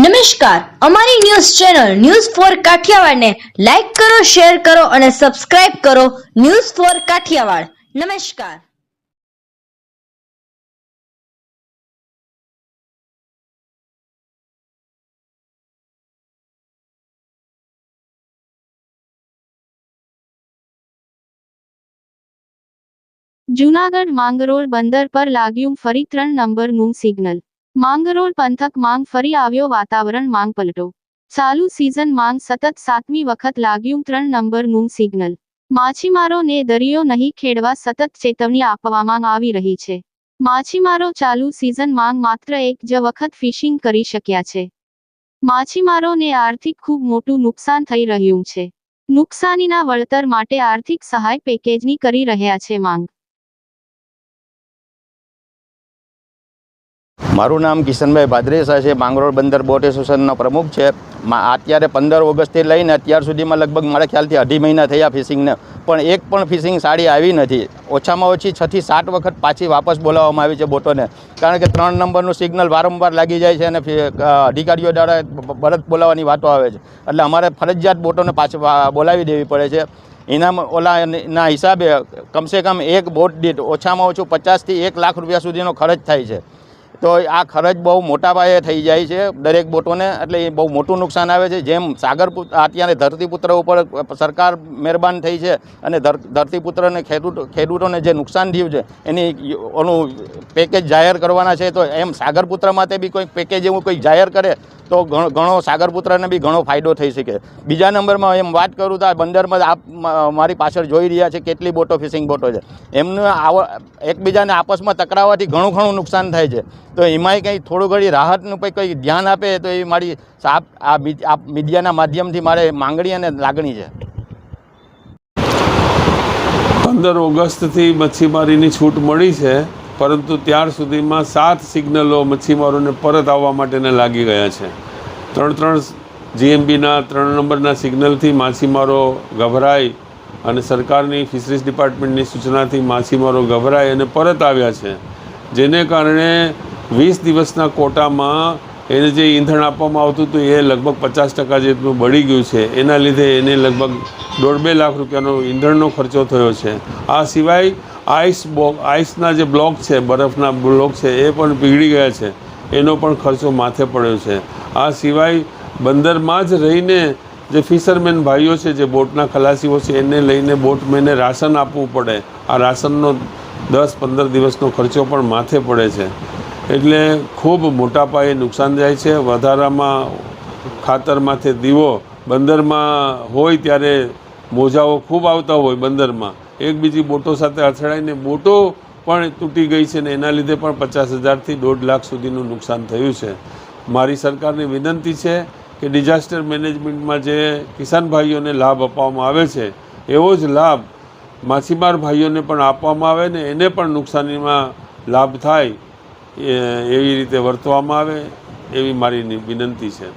નમસ્કાર. અમારી news channel news four કાઠિયાવાડને લાઈક કરો, શેર કરો અને સબસ્ક્રાઇબ કરો ન્યૂઝ ફોર કાઠિયાવાડ. નમસ્કાર. જૂનાગઢ માંગરોળ બંદર પર લાગ્યું ફરી ત્રણ નંબરનું સિગ્નલ. માંગરોળ પંથક માંગ ફરી આવ્યો, વાતાવરણ માંગ પલટો. ચાલુ સિઝન માંગ સતત સાતમી વખત લાગ્યું, ત્રણ નંબરનું સિગ્નલ માછીમારોને દરિયો નહીં ખેડવા સતત ચેતવણી આપવામાં આવી રહી છે. માછીમારો ચાલુ સિઝન માંગ માત્ર એક જ વખત ફિશિંગ કરી શક્યા છે. માછીમારોને આર્થિક ખૂબ મોટું નુકસાન થઈ રહ્યું છે. નુકસાનીના વળતર માટે આર્થિક સહાય પેકેજની કરી રહ્યા છે માંગ. મારું નામ કિશનભાઈ ભાદરેસા છે. માંગરોળ બંદર બોટ એસોસિએશનનો પ્રમુખ છે. અત્યારે પંદર ઓગસ્ટથી લઈને અત્યાર સુધીમાં લગભગ મારા ખ્યાલથી અઢી મહિના થયા ફિશિંગને. પણ એક પણ ફિશિંગ સાડી આવી નથી. ઓછામાં ઓછી છથી સાત વખત પાછી વાપસ બોલાવવામાં આવી છે બોટોને. કારણ કે ત્રણ નંબરનું સિગ્નલ વારંવાર લાગી જાય છે અને અધિકારીઓ દ્વારા પરત બોલાવવાની વાતો આવે છે. એટલે અમારે ફરજિયાત બોટોને પાછી બોલાવી દેવી પડે છે. એના ઓલાના હિસાબે કમસે કમ એક બોટ દીઠ ઓછામાં ઓછું પચાસથી એક લાખ રૂપિયા સુધીનો ખર્ચ થાય છે. તો આ ખર્ચ બહુ મોટા પાયે થઈ જાય છે દરેક બોટોને. એટલે એ બહુ મોટું નુકસાન આવે છે. જેમ સાગર અત્યારે ધરતીપુત્ર ઉપર સરકાર મહેરબાન થઈ છે અને ધરતીપુત્રને ખેડૂત, ખેડૂતોને જે નુકસાન થયું છે, એની ઓનું પેકેજ જાહેર કરવાના છે, તો એમ સાગરપુત્ર માટે બી કોઈ પેકેજ એવું કોઈ જાહેર કરે તો ઘણો સાગરપુત્રને બી ઘણો ફાયદો થઈ શકે. બીજા નંબરમાં એમ વાત કરું તો આ બંદરમાં આપ મારી પાછળ જોઈ રહ્યા છે કેટલી બોટો, ફિશિંગ બોટો છે. એમનું આવ, એકબીજાને આપસમાં ટકરાવવાથી ઘણું ઘણું નુકસાન થાય છે. તો એમાંય કંઈ થોડું ઘણી રાહતનું કંઈ કંઈ ધ્યાન આપે તો એ મારી સાપ આ મીડિયાના માધ્યમથી મારે માંગણી અને લાગણી છે. પંદર ઓગસ્ટથી મચ્છીમારીની છૂટ મળી છે. પરંતુ ત્યાર સુધીમાં સાત સિગ્નલો મચ્છીમારોને પરત આવવા માટેને લાગી ગયા છે. ત્રણ ત્રણ જીએમબીના ત્રણ નંબરના સિગ્નલથી માછીમારો ગભરાય અને સરકારની ફિશરીઝ ડિપાર્ટમેન્ટની સૂચનાથી માછીમારો ગભરાય અને પરત આવ્યા છે. જેને કારણે વીસ દિવસના કોટામાં એને જે ઈંધણ આપવામાં આવતું હતું એ લગભગ પચાસ ટકા જેટલું બળી ગયું છે. એના લીધે એને લગભગ દોઢ બે લાખ રૂપિયાનો ઈંધણનો ખર્ચો થયો છે. આ સિવાય આઈસ બો આઈસના જે બ્લોક છે, બરફના બ્લોક છે, એ પણ પીગળી ગયા છે. એનો પણ ખર્ચો માથે પડ્યો છે. આ સિવાય બંદરમાં જ રહીને જે ફિશરમેન ભાઈઓ છે, જે બોટના ખલાસીઓ છે, એને લઈને બોટમેને રાશન આપવું પડે. આ રાશનનો દસ પંદર દિવસનો ખર્ચો પણ માથે પડે છે. એટલે ખૂબ મોટા પાયે નુકસાન જાય છે. વધારામાં ખાતર માથે દીવો બંદરમાં હોય ત્યારે મોજાઓ ખૂબ આવતા હોય બંદરમાં. એક બીજી બોટો સાથે અથડાઈને બોટો પણ તૂટી ગઈ છે ને એના લીધે પણ પચાસ હજારથી દોઢ લાખ સુધીનું નુકસાન થયું છે. મારી સરકારની વિનંતી છે કે ડિઝાસ્ટર મેનેજમેન્ટમાં જે કિસાન ભાઈઓને લાભ આપવામાં આવે છે, એવો જ લાભ માછીમાર ભાઈઓને પણ આપવામાં આવે ને એને પણ નુકસાનીમાં લાભ થાય એવી રીતે વર્તવામાં આવે એવી મારી વિનંતી છે.